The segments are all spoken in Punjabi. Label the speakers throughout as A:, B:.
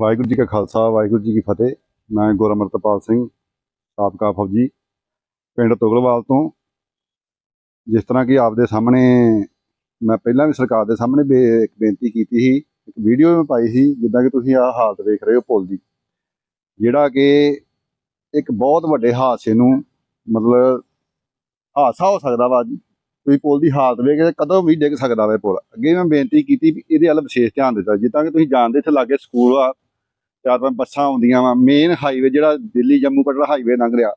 A: ਵਾਹਿਗੁਰੂ ਜੀ ਕਾ ਖਾਲਸਾ, ਵਾਹਿਗੁਰੂ ਜੀ ਕੀ ਫਤਿਹ। ਮੈਂ ਗੁਰਮਰਤਪਾਲ ਸਿੰਘ ਸਾਬਕਾ ਫੌਜੀ, ਪਿੰਡ ਤੁਗਲਵਾਲ ਤੋਂ। ਜਿਸ ਤਰ੍ਹਾਂ ਕਿ ਆਪਦੇ ਸਾਹਮਣੇ ਮੈਂ ਪਹਿਲਾਂ ਵੀ ਸਰਕਾਰ ਦੇ ਸਾਹਮਣੇ ਬੇ- ਇੱਕ ਬੇਨਤੀ ਕੀਤੀ ਸੀ, ਇੱਕ ਵੀਡੀਓ ਮੈਂ ਪਾਈ ਸੀ, ਜਿੱਦਾਂ ਕਿ ਤੁਸੀਂ ਆਹ ਹਾਲਤ ਵੇਖ ਰਹੇ ਹੋ ਪੁਲ ਦੀ। ਜਿਹੜਾ ਕਿ ਇੱਕ ਬਹੁਤ ਵੱਡੇ ਹਾਦਸੇ ਨੂੰ ਮਤਲਬ ਹਾਦਸਾ ਹੋ ਸਕਦਾ ਵਾ ਤੁਸੀਂ ਪੁਲ ਦੀ ਹਾਲਤ ਵੇਖ ਕੇ ਕਦੋਂ ਵੀ ਡਿੱਗ ਸਕਦਾ ਵਾ ਪੁਲ। ਅੱਗੇ ਮੈਂ ਬੇਨਤੀ ਕੀਤੀ ਵੀ ਇਹਦੇ ਵੱਲ ਵਿਸ਼ੇਸ਼ ਧਿਆਨ ਦਿੱਤਾ। ਜਿੱਦਾਂ ਕਿ ਤੁਸੀਂ ਜਾਣਦੇ ਇੱਥੇ ਲਾਗੇ ਸਕੂਲ ਆ ਚਾਰ ਪੰਜ ਬੱਸਾਂ ਆਉਂਦੀਆਂ ਵਾ। ਮੇਨ ਹਾਈਵੇ ਜਿਹੜਾ ਦਿੱਲੀ ਜੰਮੂ ਕਟੜਾ ਹਾਈਵੇ ਲੰਘ ਰਿਹਾ।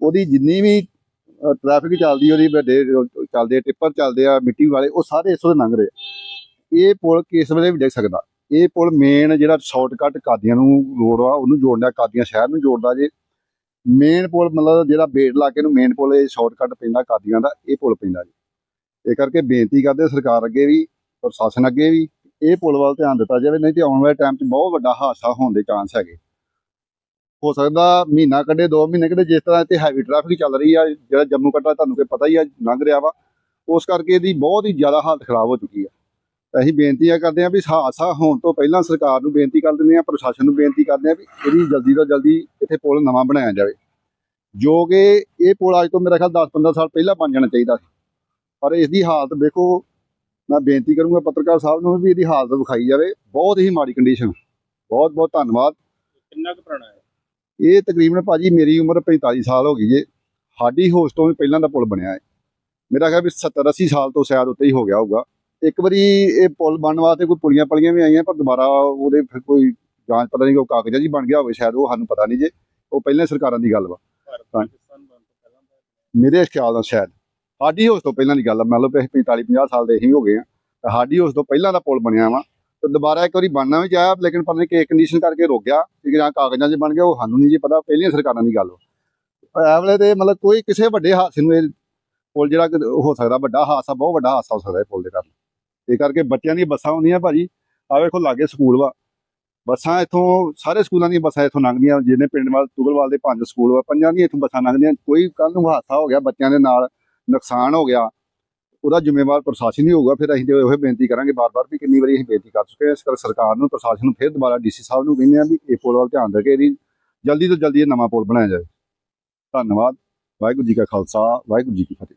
A: ਉਹਦੀ ਜਿੰਨੀ ਵੀ ਟ੍ਰੈਫਿਕ ਚੱਲਦੀ ਉਹਦੀ ਵੱਡੇ ਚੱਲਦੇ ਆ, ਟਿੱਪਰ ਚੱਲਦੇ ਆ ਮਿੱਟੀ ਵਾਲੇ ਉਹ ਸਾਰੇ ਇਸੋਂ ਲੰਘ ਰਹੇ ਆ। ਇਹ ਪੁਲ ਕਿਸ ਵੇਲੇ ਵੀ ਡਿੱਗ ਸਕਦਾ। ਇਹ ਪੁਲ ਮੇਨ ਜਿਹੜਾ ਸ਼ਾਰਟਕਟ ਕਾਦੀਆਂ ਨੂੰ ਰੋਡ ਆ ਉਹਨੂੰ ਜੋੜਦਾ ਕਾਦੀਆਂ ਸ਼ਹਿਰ ਨੂੰ ਜੋੜਦਾ ਜੇ। ਮੇਨ ਪੁਲ ਮਤਲਬ ਜਿਹੜਾ ਬੇੜ ਇਲਾਕੇ ਨੂੰ ਮੇਨ ਪੁਲ ਇਹ ਸ਼ਾਰਟਕਟ ਪੈਂਦਾ ਕਾਦੀਆਂ ਦਾ ਇਹ ਪੁਲ ਪੈਂਦਾ ਜੀ। ਇਹ ਕਰਕੇ ਬੇਨਤੀ ਕਰਦੇ ਸਰਕਾਰ ਅੱਗੇ ਵੀ ਪ੍ਰਸ਼ਾਸਨ ਅੱਗੇ ਵੀ ਇਹ ਪੁਲ ਵੱਲ ਧਿਆਨ ਦਿੱਤਾ ਜਾਵੇ, ਨਹੀਂ ਤੇ ਆਉਣ ਵਾਲੇ ਟਾਈਮ 'ਚ ਬਹੁਤ ਵੱਡਾ ਹਾਦਸਾ ਹੋਣ ਦੇ ਚਾਂਸ ਹੈਗੇ। ਹੋ ਸਕਦਾ ਮਹੀਨਾ ਕੱਢੇ 2 ਮਹੀਨੇ ਕੱਢੇ, ਜਿਸ ਤਰ੍ਹਾਂ ਇੱਥੇ ਹੈਵੀ ਟ੍ਰੈਫਿਕ ਚੱਲ ਰਹੀ ਆ, ਜਿਹੜਾ ਜੰਮੂ ਕਟੜਾ ਤੁਹਾਨੂੰ ਕਿ ਪਤਾ ਹੀ ਆ, ਲੰਘ ਰਿਹਾ ਵਾ। ਉਸ ਕਰਕੇ ਇਹਦੀ ਬਹੁਤ ਹੀ ਜ਼ਿਆਦਾ ਹਾਲਤ ਖਰਾਬ ਹੋ ਚੁੱਕੀ ਆ। ਤਾਂ ਅਸੀਂ ਬੇਨਤੀਆਂ ਕਰਦੇ ਹਾਂ ਵੀ ਹਾਦਸਾ ਹੋਣ ਤੋਂ ਪਹਿਲਾਂ ਸਰਕਾਰ ਨੂੰ ਬੇਨਤੀ ਕਰ ਦਿੰਦੇ ਹਾਂ ਪ੍ਰਸ਼ਾਸਨ ਨੂੰ ਬੇਨਤੀ ਕਰਦੇ ਹਾਂ ਵੀ ਇਹਦੀ ਜਲਦੀ ਤੋਂ ਜਲਦੀ ਇੱਥੇ ਪੁਲ ਨਵਾਂ ਬਣਾਇਆ ਜਾਵੇ। ਜੋ ਕਿ ਇਹ ਪੁਲ ਅੱਜ ਤੋਂ ਮੇਰਾ ਖਿਆਲ 10-15 ਸਾਲ ਪਹਿਲਾਂ ਬਣ ਜਾਣਾ ਚਾਹੀਦਾ ਸੀ। ਪਰ ਇਸ ਦੀ ਹਾਲਤ ਦੇਖੋ ਮੈਂ ਬੇਨਤੀ ਕਰੂੰਗਾ ਪੱਤਰਕਾਰ ਸਾਹਿਬ ਨੂੰ ਵੀ ਇਹਦੀ ਹਾਲਤ ਵਿਖਾਈ ਜਾਵੇ। ਬਹੁਤ ਹੀ ਮਾੜੀ ਕੰਡੀਸ਼ਨ ਬਹੁਤ ਬਹੁਤ ਧੰਨਵਾਦ।
B: ਕਿੰਨਾ ਕੁ ਪੁਰਾਣਾ ਹੈ?
A: ਇਹ ਤਕਰੀਬਨ ਭਾਜੀ ਮੇਰੀ ਉਮਰ 45 ਸਾਲ ਹੋ ਗਈ ਜੇ ਸਾਡੀ ਹੋਸ਼ ਤੋਂ ਵੀ ਪਹਿਲਾਂ ਦਾ ਪੁਲ ਬਣਿਆ ਹੈ ਮੇਰਾ ਖਿਆਲ ਵੀ 70 80 ਸਾਲ ਤੋਂ ਸ਼ਾਇਦ ਉੱਤੇ ਹੀ ਹੋ ਗਿਆ ਹੋਊਗਾ। ਇੱਕ ਵਾਰੀ ਇਹ ਪੁਲ ਬਣਨ ਵਾਸਤੇ ਕੋਈ ਪੁਲੀਆਂ ਪਲੀਆਂ ਵੀ ਆਈਆਂ ਪਰ ਦੁਬਾਰਾ ਉਹਦੇ ਫਿਰ ਕੋਈ ਜਾਂਚ ਪਤਾ ਨਹੀਂ ਕੋਈ ਕਾਗਜ਼ਾਂ ਜੀ ਬਣ ਗਿਆ ਹੋਵੇ ਸ਼ਾਇਦ ਉਹ ਸਾਨੂੰ ਪਤਾ ਨਹੀਂ ਜੇ। ਉਹ ਪਹਿਲਾਂ ਸਰਕਾਰਾਂ ਦੀ ਗੱਲ ਵਾ। ਮੇਰੇ ਖਿਆਲ ਨਾਲ ਸ਼ਾਇਦ। ਸਾਡੀ ਹੋਸ਼ ਤੋਂ ਪਹਿਲਾਂ ਦੀ ਗੱਲ ਆ, ਮੰਨ ਲਓ ਵੀ ਅਸੀਂ 45 50 ਸਾਲ ਦੇ ਅਸੀਂ ਹੋ ਗਏ ਆ, ਤਾਂ ਸਾਡੀ ਹੋਸ਼ ਤੋਂ ਪਹਿਲਾਂ ਦਾ ਪੁਲ ਬਣਿਆ ਵਾ, ਤੇ ਦੁਬਾਰਾ ਇੱਕ ਵਾਰੀ ਬਣਨਾ ਵੀ ਚਾਹਿਆ, ਲੇਕਿਨ ਪਤਾ ਨਹੀਂ ਕਿ ਕੰਡੀਸ਼ਨ ਕਰਕੇ ਰੁਕ ਗਿਆ ਕਿ ਜਾਂ ਕਾਗਜ਼ਾਂ 'ਚ ਬਣ ਗਿਆ, ਉਹ ਸਾਨੂੰ ਨਹੀਂ ਜੀ ਪਤਾ, ਪਹਿਲੀਆਂ ਸਰਕਾਰਾਂ ਦੀ ਗੱਲ ਵਾ। ਐ ਤੇ ਮਤਲਬ ਕੋਈ ਕਿਸੇ ਵੱਡੇ ਹਾਦਸੇ ਨੂੰ ਇਹ ਪੁਲ ਜਿਹੜਾ ਹੋ ਸਕਦਾ, ਵੱਡਾ ਹਾਦਸਾ, ਬਹੁਤ ਵੱਡਾ ਹਾਦਸਾ ਹੋ ਸਕਦਾ ਇਹ ਪੁਲ ਦੇ ਕਾਰਨ। ਇਹ ਕਰਕੇ ਬੱਚਿਆਂ ਦੀਆਂ ਬੱਸਾਂ ਹੁੰਦੀਆਂ ਭਾਜੀ ਆ ਵੇਖੋ ਲਾਗੇ ਸਕੂਲ ਵਾ, ਬੱਸਾਂ ਇੱਥੋਂ, ਸਾਰੇ ਸਕੂਲਾਂ ਦੀਆਂ ਬੱਸਾਂ ਇੱਥੋਂ ਲੰਘਦੀਆਂ, ਜਿਹਨੇ ਪਿੰਡ ਵਾਲ, ਤੁਗਲਵਾਲ ਦੇ ਪੰਜ ਸਕੂਲ ਵਾ, ਪੰਜਾਂ ਦੀਆਂ ਇੱਥੋਂ ਬੱਸਾਂ ਲੰਘਦੀਆਂ, ਕੋਈ ਕੱਲ ਨੂੰ ਹਾਦਸਾ ਹੋ ਗਿਆ ਬੱਚਿਆਂ ਦੇ ਨਾਲ ਨੁਕਸਾਨ ਹੋ ਗਿਆ, ਉਹਦਾ ਜ਼ਿੰਮੇਵਾਰ ਪ੍ਰਸ਼ਾਸਨ ਹੀ ਹੋਊਗਾ, ਫਿਰ ਅਸੀਂ ਤੇ ਉਹ ਬੇਨਤੀ ਕਰਾਂਗੇ ਬਾਰ-ਬਾਰ ਵੀ ਕਿੰਨੀ ਵਾਰੀ ਅਸੀਂ ਬੇਨਤੀ ਕਰ ਚੁੱਕੇ ਹਾਂ, ਇਸ ਕਰਕੇ ਸਰਕਾਰ ਨੂੰ, ਪ੍ਰਸ਼ਾਸਨ ਨੂੰ ਫਿਰ ਦੁਬਾਰਾ ਡੀਸੀ ਸਾਹਿਬ ਨੂੰ ਕਹਿੰਦੇ ਆ ਵੀ ਇਹ ਪੁਲ ਵੱਲ ਧਿਆਨ ਦੇ ਕੇ ਇਹਦੀ ਜਲਦੀ ਤੋਂ ਜਲਦੀ ਇਹ ਨਵਾਂ ਪੁਲ ਬਣਾਇਆ ਜਾਵੇ। ਧੰਨਵਾਦ, ਵਾਹਿਗੁਰੂ ਜੀ ਕਾ ਖਾਲਸਾ, ਵਾਹਿਗੁਰੂ ਜੀ ਕੀ ਫਤਿਹ।